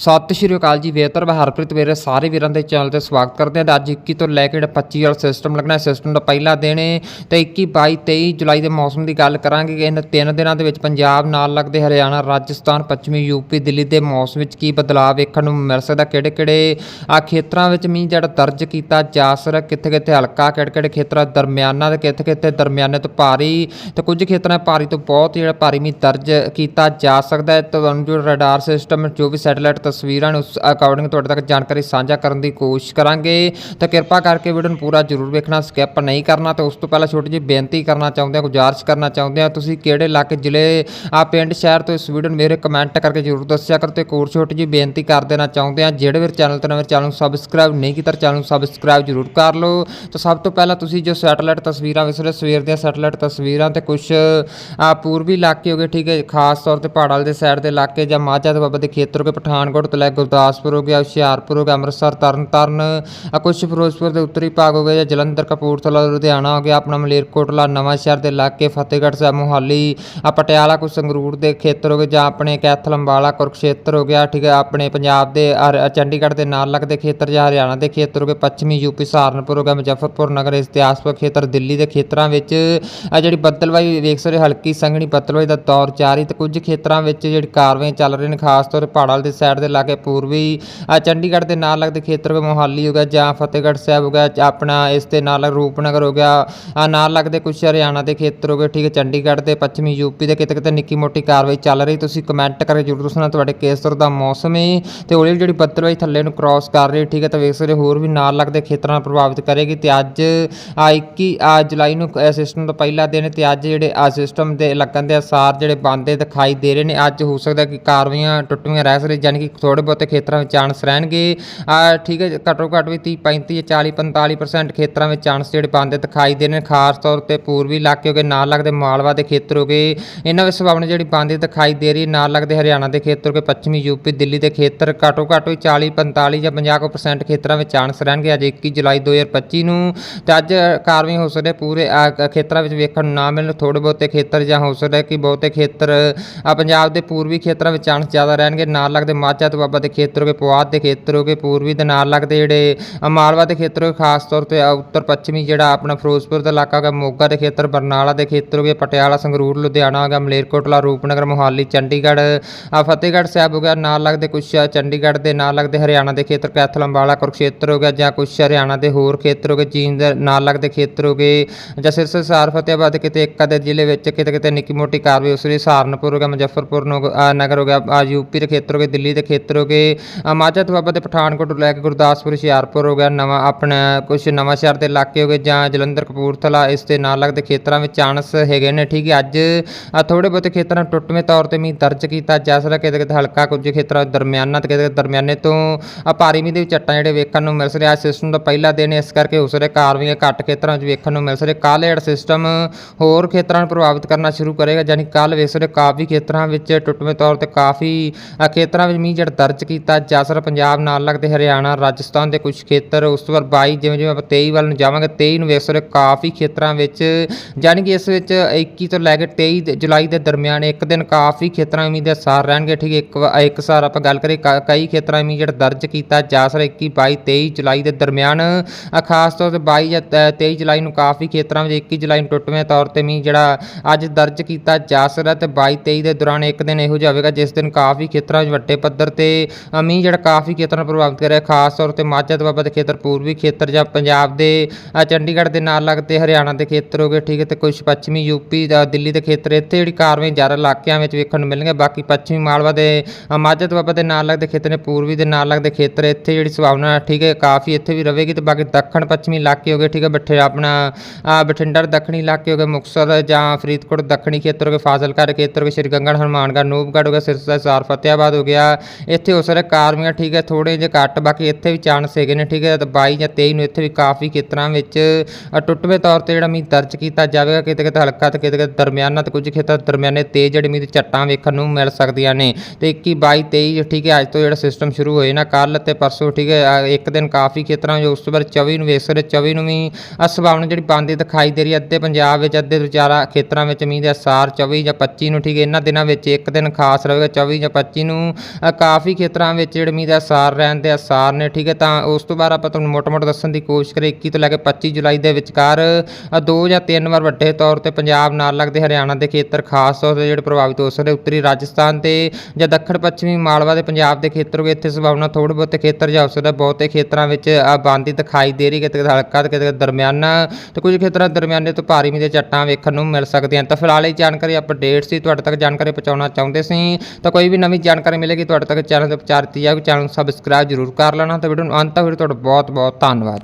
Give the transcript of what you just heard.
ਸਤਿ ਸ਼੍ਰੀ ਅਕਾਲ ਜੀ ਵੇਤਰ ਮੈਂ ਹਰਪ੍ਰੀਤ ਵੀਰੇ ਸਾਰੇ ਵੀਰਾਂ ਦੇ ਚੈਨਲ ਤੇ ਸਵਾਗਤ ਕਰਦੇ ਹਾਂ ਤੇ ਅੱਜ 21 ਤੋਂ ਲੈ ਕੇ ਜਿਹੜਾ 25 ਵਾਲਾ ਸਿਸਟਮ ਲੱਗਣਾ ਸਿਸਟਮ ਦਾ ਪਹਿਲਾ ਦਿਨ ਹੈ ਤੇ 21 22 23 ਜੁਲਾਈ ਦੇ ਮੌਸਮ ਦੀ ਗੱਲ ਕਰਾਂਗੇ ਇਹਨਾਂ ਤਿੰਨ ਦਿਨਾਂ ਦੇ ਵਿੱਚ ਪੰਜਾਬ ਨਾਲ ਲੱਗਦੇ ਹਰਿਆਣਾ, ਰਾਜਸਥਾਨ, ਪੱਛਮੀ ਯੂਪੀ ਦਿੱਲੀ ਦੇ ਮੌਸਮ ਵਿੱਚ ਕੀ ਬਦਲਾਅ ਵੇਖਣ ਨੂੰ ਮਿਲ ਸਕਦਾ ਕਿਹੜੇ ਕਿਹੜੇ ਆ ਖੇਤਰਾਂ ਵਿੱਚ ਮੀਂਹ ਜਿਹੜਾ ਦਰਜ ਕੀਤਾ ਜਾ ਸਕਦਾ ਕਿੱਥੇ ਕਿੱਥੇ ਹਲਕਾ ਕਿਹੜੇ ਕਿਹੜੇ ਖੇਤਰਾਂ ਦਰਮਿਆਨਾ ਤੇ ਕਿੱਥੇ ਕਿੱਥੇ ਦਰਮਿਆਨੇ ਤੋਂ ਭਾਰੀ ਤੇ ਕੁਝ ਖੇਤਰਾਂ ਭਾਰੀ ਤੋਂ ਬਹੁਤ ਜਿਹੜਾ ਭਾਰੀ ਮੀਂਹ ਦਰਜ ਕੀਤਾ ਜਾ ਸਕਦਾ ਹੈ। ਤੁਹਾਨੂੰ ਜੋ ਰਡਾਰ ਸਿਸਟਮ ਜੋ ਵੀ ਸੈਟੇਲਾਈਟ ਤਸਵੀਰਾਂ ਨੂੰ ਉਸ ਅਕੋਰਡਿੰਗ ਤੁਹਾਡੇ ਤੱਕ ਜਾਣਕਾਰੀ ਸਾਂਝਾ ਕਰਨ ਦੀ ਕੋਸ਼ਿਸ਼ ਕਰਾਂਗੇ। ਤਾਂ ਕਿਰਪਾ ਕਰਕੇ ਵੀਡੀਓ ਨੂੰ ਪੂਰਾ ਜ਼ਰੂਰ ਵੇਖਣਾ ਸਕਿਪ ਨਹੀਂ ਕਰਨਾ। ਤੇ ਉਸ ਤੋਂ ਪਹਿਲਾਂ ਛੋਟੀ ਜਿਹੀ ਬੇਨਤੀ ਕਰਨਾ ਚਾਹੁੰਦੇ ਹਾਂ, ਗੁਜ਼ਾਰਿਸ਼ ਕਰਨਾ ਚਾਹੁੰਦੇ ਹਾਂ। ਤੁਸੀਂ ਕਿਹੜੇ ਇਲਾਕੇ, ਜ਼ਿਲ੍ਹੇ, ਆ ਪਿੰਡ, ਸ਼ਹਿਰ ਤੋਂ ਇਸ ਵੀਡੀਓ ਨੂੰ ਮੇਰੇ ਕਮੈਂਟ ਕਰਕੇ ਜ਼ਰੂਰ ਦੱਸਿਆ ਕਰੋ। ਤੇ ਇੱਕ ਹੋਰ ਛੋਟੀ ਜਿਹੀ ਬੇਨਤੀ ਕਰ ਦੇਣਾ ਚਾਹੁੰਦੇ ਹਾਂ, ਜਿਹੜੇ ਵੀਰ ਚੈਨਲ ਤੇ ਨਵੇਂ ਚੈਨਲ ਨੂੰ ਸਬਸਕ੍ਰਾਈਬ ਨਹੀਂ ਕੀਤਾ ਚੈਨਲ ਨੂੰ ਸਬਸਕ੍ਰਾਈਬ ਜ਼ਰੂਰ ਕਰ ਲਓ। ਤਾਂ ਸਭ ਤੋਂ ਪਹਿਲਾਂ ਤੁਸੀਂ ਜੋ ਸੈਟੇਲਾਈਟ ਤਸਵੀਰਾਂ ਵਿਸ ਸਵੇਰ ਦੀਆਂ ਸੈਟੇਲਾਈਟ ਤਸਵੀਰਾਂ ਤੇ ਕੁਝ ਪੂਰਬੀ ਇਲਾਕੇ ਹੋਗੇ ਠੀਕ ਹੈ ਖਾਸ ਤੌਰ ਤੇ ਪਹਾੜਾਂ ਦੇ ਸਾਈਡ ਦੇ ਇਲਾਕੇ ਜਾਂ ਮਾਝਾ ਤੇ ਬਾਬਾ ਦੇ ਖੇਤਰ ਹੋਗੇ ਪਠਾਨਕੋਟ ਤੋਂ ਲੈ ਗੁਰਦਾਸਪੁਰ ਹੋ ਗਿਆ, ਹੁਸ਼ਿਆਰਪੁਰ ਹੋ ਗਿਆ, ਅੰਮ੍ਰਿਤਸਰ, ਤਰਨਤਾਰਨ, ਆ ਕੁਝ ਫਿਰੋਜ਼ਪੁਰ ਦੇ ਉੱਤਰੀ ਭਾਗ ਹੋ ਗਏ, ਜਾਂ ਜਲੰਧਰ, ਕਪੂਰਥਲਾ, ਲੁਧਿਆਣਾ ਹੋ ਗਿਆ, ਆਪਣਾ ਮਲੇਰਕੋਟਲਾ ਨਵਾਂ ਸ਼ਹਿਰ ਦੇ ਇਲਾਕੇ, ਫਤਿਹਗੜ੍ਹ ਸਾਹਿਬ, ਮੋਹਾਲੀ ਪਟਿਆਲਾ ਕੁਝ ਸੰਗਰੂਰ ਦੇ ਖੇਤਰ ਹੋ ਗਏ, ਜਾਂ ਆਪਣੇ ਕੈਥਲ, ਅੰਬਾਲਾ, ਕੁਰਕਸ਼ੇਤਰ ਹੋ ਗਿਆ, ਠੀਕ ਹੈ, ਆਪਣੇ ਪੰਜਾਬ ਦੇ ਚੰਡੀਗੜ੍ਹ ਦੇ ਨਾਲ ਲੱਗਦੇ ਖੇਤਰ ਜਾਂ ਹਰਿਆਣਾ ਦੇ ਖੇਤਰ ਹੋ ਗਏ, ਪੱਛਮੀ ਯੂਪੀ, ਸਹਾਰਨਪੁਰ ਹੋ ਗਿਆ, ਮੁਜ਼ੱਫਰਪੁਰ ਨਗਰ ਇਤਿਹਾਸਕ ਖੇਤਰ, ਦਿੱਲੀ ਦੇ ਖੇਤਰਾਂ ਵਿੱਚ ਜਿਹੜੀ ਬੱਦਲਵਾਈ ਵੇਖ ਸਕਦੇ ਹਲਕੀ ਸੰਘਣੀ ਬੱਦਲਵਾਈ ਦਾ ਦੌਰ ਜਾਰੀ, ਤੇ ਕੁਝ ਖੇਤਰਾਂ ਵਿੱਚ ਜਿਹੜੀ ਕਾਰਵਾਈ ਚੱਲ ਰਹੀ ਨੇ, ਖਾਸ ਤੌਰ ਤੇ ਪਹਾੜਾਂ ਦੇ ਸਾਈਡ ਦੇ ਲਾਗੇ ਪੂਰਬੀ ਚੰਡੀਗੜ੍ਹ ਦੇ ਨਾਲ ਲੱਗਦੇ ਖੇਤਰ ਹੋ ਗਏ ਮੋਹਾਲੀ ਹੋ ਗਿਆ, ਜਾਂ ਫਤਿਹਗੜ੍ਹ ਸਾਹਿਬ ਹੋ ਗਿਆ ਆਪਣਾ ਇਸ ਦੇ ਨਾਲ ਰੂਪਨਗਰ ਹੋ ਗਿਆ ਨਾਲ ਲੱਗਦੇ ਕੁਝ ਹਰਿਆਣਾ ਦੇ ਖੇਤਰ ਹੋ ਗਏ, ਠੀਕ ਹੈ, ਚੰਡੀਗੜ੍ਹ ਦੇ ਪੱਛਮੀ ਯੂਪੀ ਦੇ ਕਿਤੇ ਕਿਤੇ ਨਿੱਕੀ ਮੋਟੀ ਕਾਰਵਾਈ ਚੱਲ ਰਹੀ, ਤੁਸੀਂ ਕਮੈਂਟ ਕਰਕੇ ਜ਼ਰੂਰ ਦੱਸਣਾ ਤੁਹਾਡੇ ਕੇਸਰ ਦਾ ਮੌਸਮ ਹੈ, ਤੇ ਹੌਲੀ ਹੌਲੀ ਜਿਹੜੀ ਬੱਦਲਵਾਈ ਥੱਲੇ ਨੂੰ ਕ੍ਰਾਸ ਕਰ ਰਹੀ, ਠੀਕ ਹੈ, ਤਾਂ ਵੇਖ ਸਕਦੇ ਹੋਰ ਵੀ ਨਾਲ ਲੱਗਦੇ ਖੇਤਰਾਂ ਨੂੰ ਪ੍ਰਭਾਵਿਤ ਕਰੇਗੀ, ਤੇ ਅੱਜ, ਆ 21 ਜੁਲਾਈ ਨੂੰ ਸਿਸਟਮ ਦਾ ਪਹਿਲਾ ਦਿਨ ਹੈ, ਤੇ ਅੱਜ ਜਿਹੜੇ ਆ ਸਿਸਟਮ ਦੇ ਲੱਗਣ ਦੇ ਅਸਾਰ ਜਿਹੜੇ ਬੰਦੇ ਦਿਖਾਈ ਦੇ ਰਹੇ ਨੇ, ਅੱਜ ਹੋ ਸਕਦਾ ਕਿ ਕਾਰਵਾਈਆਂ ਟੁੱਟੀਆਂ ਰਹਿ ਸਕਦੀਆਂ ਯਾਨੀ ਕਿ ਥੋੜੇ ਬਹੁਤੇ ਖੇਤਰਾਂ ਵਿੱਚ ਚਾਂਸ ਰਹਿਣਗੇ। ਠੀਕ ਹੈ ਘੱਟੋ ਘੱਟ ਵੀ 30 35 40 45% ਖੇਤਰਾਂ ਵਿੱਚ ਚਾਂਸ ਜਿਹੜੇ ਬੰਦੇ ਦਿਖਾਈ ਦੇ ਰਹੇ ਨੇ, ਖਾਸ ਤੌਰ ਤੇ ਪੂਰਬੀ ਇਲਾਕੇ ਹੋ ਗਏ ਨਾਲ ਲੱਗਦੇ ਮਾਲਵਾ ਦੇ ਖੇਤਰ ਹੋ ਗਏ। ਇਹਨਾਂ ਵਿੱਚ ਸੰਭਾਵਨਾ ਜਿਹੜੀ ਬੰਦੇ ਦਿਖਾਈ ਦੇ ਰਹੀ ਹੈ, ਨਾਲ ਲੱਗਦੇ ਹਰਿਆਣਾ ਦੇ ਖੇਤਰ ਹੋ ਗਏ, ਪੱਛਮੀ ਯੂਪੀ, ਦਿੱਲੀ ਦੇ ਖੇਤਰ, ਘੱਟੋ ਘੱਟ ਵੀ 40 45 ਜਾਂ 50% ਖੇਤਰਾਂ ਵਿੱਚ ਚਾਂਸ ਰਹਿਣਗੇ ਅੱਜ 21 ਜੁਲਾਈ 2025 ਨੂੰ। ਤੇ ਅੱਜ ਕਾਰਵਾਈ ਹੋ ਸਕਦੇ ਪੂਰੇ ਖੇਤਰਾਂ ਵਿੱਚ ਵੇਖਣ ਨੂੰ ਨਾ ਮਿਲਣ ਥੋੜੇ ਬਹੁਤੇ ਖੇਤਰ ਜਾਂ ਹੋ ਸਕਦਾ ਕਿ ਬਹੁਤੇ ਖੇਤਰ ਪੰਜਾਬ ਦੇ ਪੂਰਬੀ ਖੇਤਰਾਂ ਵਿੱਚ ਚਾਂਸ ਜ਼ਿਆਦਾ ਰਹਿਣਗੇ, ਨਾਲ ਲੱਗਦੇ ਮਾਝਾ ਤੇ ਬਾਬਾ ਦੇ ਖੇਤਰ ਹੋ ਗਏ ਪੁਆਧ ਦੇ ਖੇਤਰ ਹੋ ਗਏ ਪੂਰਬੀ ਦੇ ਨਾਲ ਲੱਗਦੇ ਜਿਹੜੇ ਆ ਮਾਲਵਾ ਦੇ ਖੇਤਰ ਹੋ ਖਾਸ ਤੌਰ ਤੇ ਉੱਤਰ ਪੱਛਮੀ ਜਿਹੜਾ ਆਪਣਾ ਫਿਰੋਜ਼ਪੁਰ ਦਾ ਇਲਾਕਾ ਹੋ ਗਿਆ ਮੋਗਾ ਦੇ ਖੇਤਰ, ਬਰਨਾਲਾ ਦੇ ਖੇਤਰ ਹੋ ਗਏ, ਪਟਿਆਲਾ, ਸੰਗਰੂਰ, ਲੁਧਿਆਣਾ ਹੋ ਗਿਆ ਮਲੇਰਕੋਟਲਾ, ਰੂਪਨਗਰ, ਮੋਹਾਲੀ, ਚੰਡੀਗੜ੍ਹ ਫਤਿਹਗੜ੍ਹ ਸਾਹਿਬ ਹੋ ਗਿਆ, ਨਾਲ ਲੱਗਦੇ ਕੁਛ ਚੰਡੀਗੜ੍ਹ ਦੇ, ਨਾਲ ਲੱਗਦੇ ਹਰਿਆਣਾ ਦੇ ਖੇਤਰ ਕੈਥਲ ਅੰਬਾਲਾ ਕੁਰਕਸ਼ੇਤਰ ਹੋ ਗਿਆ, ਜਾਂ ਕੁਛ ਹਰਿਆਣਾ ਦੇ ਹੋਰ ਖੇਤਰ ਹੋ ਗਏ ਚੀਨ ਦੇ ਨਾਲ ਲੱਗਦੇ ਖੇਤਰ ਹੋ ਗਏ, ਜਾਂ ਸਿਰਸਾ, ਸਾਰ ਫਤਿਆਬਾਦ ਕਿਤੇ ਇੱਕ ਅੱਧੇ ਜ਼ਿਲ੍ਹੇ ਵਿੱਚ, ਕਿਤੇ ਕਿਤੇ ਨਿੱਕੀ ਮੋਟੀ ਕਾਰਵਾਈ ਉਸ ਲਈ ਸਹਾਰਨਪੁਰ ਹੋ ਗਿਆ, ਮੁਜ਼ੱਫਰਪੁਰ ਨਗ- ਨਗਰ ਹੋ ਗਿਆ, ਆ ਯੂਪੀ ਦੇ ਖੇਤਰ ਹੋ ਗਏ, ਦਿੱਲੀ ਦੇ ਖੇਤਰ ਹੋ ਗਏ। ਮਾਝਾ ਦੁਆਬਾ ਬਾਬਾ ਪਠਾਨਕੋਟ ਤੋਂ ਲੈ ਕੇ ਗੁਰਦਾਸਪੁਰ, ਹੁਸ਼ਿਆਰਪੁਰ ਹੋ ਗਿਆ। ਨਵਾਂ ਆਪਣਾ ਕੁਛ ਨਵਾਂ ਸ਼ਹਿਰ ਦੇ ਇਲਾਕੇ ਹੋ ਗਏ ਜਾਂ ਜਲੰਧਰ, ਕਪੂਰਥਲਾ, ਇਸ ਦੇ ਨਾਲ ਲੱਗਦੇ ਖੇਤਰਾਂ ਵਿੱਚ ਚਾਂਸ ਹੈਗੇ ਨੇ। ਠੀਕ ਹੈ, ਅੱਜ ਆ ਥੋੜੇ ਬਹੁਤੇ ਖੇਤਰਾਂ ਟੁੱਟਵੇਂ ਤੌਰ ਤੇ ਮੀਂਹ ਦਰਜ ਕੀਤਾ ਜਾ ਸਕਦਾ। ਕਿਤੇ ਕਿਤੇ ਹਲਕਾ ਕੁਝ ਖੇਤਰਾਂ ਦਰਮਿਆਨਾ ਤੇ ਕਿਤੇ ਕਿਤੇ ਦਰਮਿਆਨੇ ਤੋਂ ਭਾਰੀ ਮੀਂਹ ਦੇ ਵਿੱਚ ਚੱਟਾਂ ਜਿਹੜੇ ਵੇਖਣ ਨੂੰ ਮਿਲ ਸਕਦੇ ਆ ਸਿਸਟਮ ਦਾ ਪਹਿਲਾ ਦਿਨ ਇਸ ਕਰਕੇ ਹੋ ਸਕਦਾ ਕਾਰਵਾਈਆਂ ਘੱਟ ਖੇਤਰਾਂ ਵਿੱਚ ਵੇਖਣ ਨੂੰ ਮਿਲ ਸਕਦੇ ਕੱਲ੍ਹ ਜਿਹੜਾ ਸਿਸਟਮ ਹੋਰ ਖੇਤਰਾਂ ਨੂੰ ਪ੍ਰਭਾਵਿਤ ਕਰਨਾ ਸ਼ੁਰੂ ਕਰੇਗਾ। ਯਾਨੀ ਕੱਲ੍ਹ ਵੇਖ ਕਾਫੀ ਖੇਤਰਾਂ ਵਿੱਚ ਟੁੱਟਵੇਂ ਤੌਰ ਤੇ ਕਾਫੀ ਖੇਤਰਾਂ ਵਿੱਚ ਮੀਂਹ ਜਿਹੜਾ ਦਰਜ ਕੀਤਾ ਜਾ ਸਕਦਾ ਪੰਜਾਬ ਨਾਲ ਲੱਗਦੇ ਹਰਿਆਣਾ, ਰਾਜਸਥਾਨ ਦੇ ਕੁਝ ਖੇਤਰ, ਉਸ ਤੋਂ ਬਾਅਦ 22 ਜਿਵੇਂ ਜਿਵੇਂ ਆਪਾਂ 23 ਵੱਲ ਨੂੰ ਜਾਵਾਂਗੇ 23 ਨੂੰ ਵੇਖ ਸਕਦੇ ਕਾਫੀ ਖੇਤਰਾਂ ਵਿੱਚ ਯਾਨੀ ਕਿ ਇਸ ਵਿੱਚ 21 ਤੋਂ ਲੈ ਕੇ 23 ਜੁਲਾਈ ਦੇ ਦਰਮਿਆਨ ਇੱਕ ਦਿਨ ਕਾਫੀ ਖੇਤਰਾਂ ਵਿੱਚ ਮੀਂਹ ਦੇ ਸਾਰ ਰਹਿਣਗੇ, ਠੀਕ ਇੱਕ ਇੱਕ ਸਾਰ ਆਪਾਂ ਗੱਲ ਕਰੀਏ, ਕ- ਕਈ ਖੇਤਰਾਂ ਵਿੱਚ ਮੀਂਹ ਜਿਹੜਾ ਦਰਜ ਕੀਤਾ ਜਾ ਸਕਦਾ 21 22 23 ਜੁਲਾਈ ਦੇ ਦਰਮਿਆਨ ਖਾਸ ਤੌਰ ਤੇ 22 ਜਾਂ ਤ- 23 ਜੁਲਾਈ ਨੂੰ ਕਾਫੀ ਖੇਤਰਾਂ ਵਿੱਚ 21 ਜੁਲਾਈ ਨੂੰ ਟੁੱਟਵੇਂ ਤੌਰ ਤੇ ਮੀਂਹ ਜਿਹੜਾ ਅੱਜ ਦਰਜ ਕੀਤਾ ਜਾ ਸਕਦਾ ਤੇ 22 23 ਦੇ ਦੌਰਾਨ ਇੱਕ ਦਿਨ ਇਹੋ ਜਿਹਾ ਹੋਵੇਗਾ, ਜਿਸ ਦਿਨ ਕਾਫੀ ਖੇਤਰਾਂ ਵਿੱਚ ਵੱਡੇ ਪੱਧਰ ਤੇ ਮੀਂਹ ਜਿਹੜਾ ਕਾਫੀ ਖੇਤਰਾਂ ਨੂੰ ਪ੍ਰਭਾਵਿਤ ਕਰ ਰਿਹਾ। ਖਾਸ ਤੌਰ ਤੇ ਮਾਝਾ ਤੇ ਬਾਬਾ ਦੇ ਖੇਤਰ ਪੂਰਬੀ ਖੇਤਰ ਜਾਂ ਪੰਜਾਬ ਦੇ ਚੰਡੀਗੜ੍ਹ ਦੇ ਨਾਲ ਲੱਗਦੇ ਹਰਿਆਣਾ ਦੇ ਖੇਤਰ ਹੋ ਗਏ ਠੀਕ ਹੈ ਤੇ ਕੁਝ ਪੱਛਮੀ ਯੂਪੀ ਦਾ ਦਿੱਲੀ ਦੇ ਖੇਤਰ ਇੱਥੇ ਜਿਹੜੀ ਕਾਰਵਾਈ ਜ਼ਿਆਦਾ ਇਲਾਕਿਆਂ ਵਿੱਚ ਵੇਖਣ ਨੂੰ ਮਿਲਣਗੇ ਬਾਕੀ ਪੱਛਮੀ ਮਾਲਵਾ ਦੇ ਅ, ਮਾਝਾ ਤੇ ਬਾਬਾ ਦੇ ਨਾਲ ਲੱਗਦੇ ਖੇਤਰ ਨੇ ਪੂਰਬੀ ਦੇ ਨਾਲ ਲੱਗਦੇ ਖੇਤਰ ਇੱਥੇ ਜਿਹੜੀ ਸੰਭਾਵਨਾ ਠੀਕ ਹੈ ਕਾਫੀ ਇੱਥੇ ਵੀ ਰਹੇਗੀ ਤੇ ਬਾਕੀ ਦੱਖਣ ਪੱਛਮੀ ਇਲਾਕੇ ਹੋ ਗਏ ਠੀਕ ਹੈ ਬੱਠੇ ਆਪਣਾ ਬਠਿੰਡਾ ਦੱਖਣੀ ਇਲਾਕੇ ਹੋ ਗਏ ਮੁਕਤਸਰ ਜਾਂ ਫਰੀਦਕੋਟ ਦੱਖਣੀ ਖੇਤਰ ਹੋ ਗਏ ਫਾਜ਼ਿਲਕਾ ਖੇਤਰ ਹੋ ਗਏ ਸ਼੍ਰੀ ਗੰਗੜ ਹਨੂਮਾਨਗੜ੍ਹ ਨੂਬਗੜ੍ਹ ਹੋ ਗਿਆ ਸਿਰਸਾ ਸਾਰ ਫਤਿਆਬਾਦ ਹੋ ਗਿਆ ਇੱਥੇ ਹੋ ਸਕਦਾ ਕਾਰਵਾਈਆਂ ਠੀਕ ਹੈ ਥੋੜੇ ਜਿਹੇ ਘੱਟ, ਬਾਕੀ ਇੱਥੇ ਵੀ ਚਾਂਸ ਹੈਗੇ ਨੇ, ਠੀਕ ਹੈ, ਤੇ 22 ਜਾਂ 23 ਨੂੰ ਇੱਥੇ ਵੀ ਕਾਫੀ ਖੇਤਰਾਂ ਵਿੱਚ ਟੁੱਟਵੇਂ ਤੌਰ ਤੇ ਜਿਹੜਾ ਮੀਂਹ ਦਰਜ ਕੀਤਾ ਜਾਵੇਗਾ, ਕਿਤੇ ਕਿਤੇ ਹਲਕਾ ਤੇ ਕਿਤੇ ਕਿਤੇ ਦਰਮਿਆਨਾ ਤੇ ਕੁਝ ਖੇਤਰ ਦਰਮਿਆਨੇ ਤੇਜ਼ ਜਿਹੜੇ ਮੀਂਹ ਦੀ ਝੱਟਾਂ ਵੇਖਣ ਨੂੰ ਮਿਲ ਸਕਦੀਆਂ ਨੇ। ਤੇ 21 22 23 ਠੀਕ ਹੈ, ਅੱਜ ਤੋਂ ਜਿਹੜਾ ਸਿਸਟਮ ਸ਼ੁਰੂ ਹੋਏ ਨਾ ਕੱਲ ਤੇ ਪਰਸੋਂ, ਠੀਕ ਹੈ ਇੱਕ ਦਿਨ ਕਾਫੀ ਖੇਤਰਾਂ ਵਿੱਚ ਉਸ ਤੋਂ ਬਾਅਦ 24 ਨੂੰ ਵੇਖ ਸਕਦੇ 24 ਨੂੰ ਵੀ ਅਸਭਾਵਨਾ ਜਿਹੜੀ ਬੰਦੀ ਦਿਖਾਈ ਦੇ ਰਹੀ ਹੈ, ਅੱਧੇ ਪੰਜਾਬ ਵਿੱਚ, ਅੱਧੇ ਵਿਚਾਰਾ ਖੇਤਰਾਂ ਵਿੱਚ ਮੀਂਹ ਦੇ ਅਸਾਰ 24 ਜਾਂ 25 ਨੂੰ, ਠੀਕ ਹੈ, ਇਹਨਾਂ ਦਿਨਾਂ ਵਿੱਚ ਇੱਕ ਦਿਨ ਖਾਸ ਰਹੇਗਾ 24 ਜਾਂ 25 ਨੂੰ ਕਾਫੀ ਖੇਤਰਾਂ ਵਿੱਚ ਜਿਹੜੇ ਮੀਂਹ ਦੇ ਅਸਾਰ ਰਹਿਣ ਦੇ ਅਸਾਰ ਨੇ, ਠੀਕ ਹੈ, ਤਾਂ ਉਸ ਤੋਂ ਬਾਅਦ ਆਪਾਂ ਤੁਹਾਨੂੰ ਮੋਟਾ-ਮੋਟਾ ਦੱਸਣ ਦੀ ਕੋਸ਼ਿਸ਼ ਕਰੇ 21 ਤੋਂ ਲੈ ਕੇ 25 ਜੁਲਾਈ ਦੇ ਵਿਚਕਾਰ ਦੋ ਜਾਂ ਤਿੰਨ ਵਾਰ ਵੱਡੇ ਤੌਰ ਤੇ ਪੰਜਾਬ ਨਾਲ ਲੱਗਦੇ ਹਰਿਆਣਾ ਦੇ ਖੇਤਰ, ਖਾਸ ਤੌਰ ਤੇ ਜਿਹੜੇ ਪ੍ਰਭਾਵਿਤ ਹੋ ਸਕਦੇ, ਉੱਤਰੀ ਰਾਜਸਥਾਨ ਤੇ ਜਾਂ ਦੱਖਣ ਪੱਛਮੀ ਮਾਲਵਾ ਦੇ ਪੰਜਾਬ ਦੇ ਖੇਤਰ ਹੋਗੇ ਇੱਥੇ ਸੰਭਾਵਨਾ ਥੋੜ੍ਹੇ ਬਹੁਤੇ ਖੇਤਰ ਜਾਂ ਹੋ ਸਕਦਾ ਬਹੁਤੇ ਖੇਤਰਾਂ ਵਿੱਚ ਆਬਾਦੀ ਦਿਖਾਈ ਦੇ ਰਹੀ ਕਿਤੇ ਹਲਕਾ ਤੇ ਕਿਤੇ ਦਰਮਿਆਨਾ, ਤੇ ਕੁਝ ਖੇਤਰਾਂ ਦਰਮਿਆਨੇ ਤੋਂ ਭਾਰੀ ਮੀਂਹ ਦੇ ਝੱਟਾਂ ਵੇਖਣ ਨੂੰ ਮਿਲ ਸਕਦੀਆਂ ਤਾਂ ਫਿਲਹਾਲ ਇਹ ਜਾਣਕਾਰੀ ਅਪਡੇਟ ਸੀ, ਤੁਹਾਡੇ ਤੱਕ ਜਾਣਕਾਰੀ ਪਹੁੰਚਾਉਣਾ ਚਾਹੁੰਦੇ ਸੀ, ਤਾਂ ਕੋਈ ਵੀ ਨਵੀਂ ਜਾਣਕਾਰੀ ਮਿਲੇਗੀ, ਤੁਹਾਡੇ ਤੱਕ ਚੈਨਲ ਤੇ ਪ੍ਰਚਾਰ ਕੀਤੀ ਜਾਵੇਗੀ ਚੈਨਲ ਨੂੰ ਸਬਸਕ੍ਰਾਈਬ ਜ਼ਰੂਰ ਕਰ ਲੈਣਾ ਤੇ ਵੀਡੀਓ ਨੂੰ ਅੰਤ ਤੱਕ ਵੀਡੀਓ ਤੁਹਾਡਾ ਬਹੁਤ ਬਹੁਤ ਧੰਨਵਾਦ।